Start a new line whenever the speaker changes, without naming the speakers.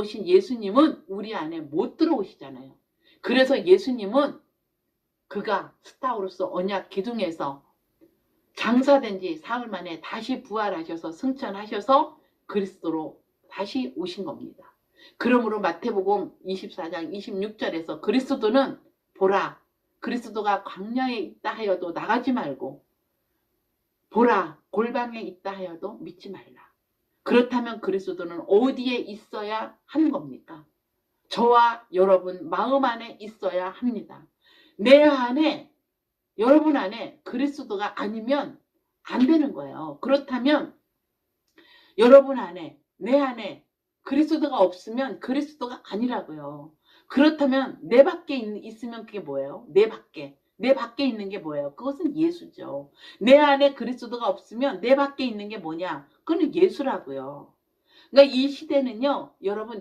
오신 예수님은 우리 안에 못 들어오시잖아요. 그래서 예수님은 그가 스타우로서 언약 기둥에서 장사된 지 사흘 만에 다시 부활하셔서 승천하셔서 그리스도로 다시 오신 겁니다. 그러므로 마태복음 24장 26절에서 그리스도는 보라 그리스도가 광야에 있다 하여도 나가지 말고 보라 골방에 있다 하여도 믿지 말라. 그렇다면 그리스도는 어디에 있어야 하는 겁니까? 저와 여러분 마음 안에 있어야 합니다. 내 안에 여러분 안에 그리스도가 아니면 안 되는 거예요. 그렇다면 여러분 안에 내 안에 그리스도가 없으면 그리스도가 아니라고요. 그렇다면 내 밖에 있- 있으면 그게 뭐예요? 내 밖에. 내 밖에 있는 게 뭐예요? 그것은 예수죠. 내 안에 그리스도가 없으면 내 밖에 있는 게 뭐냐? 그건 예수라고요. 그러니까 이 시대는요, 여러분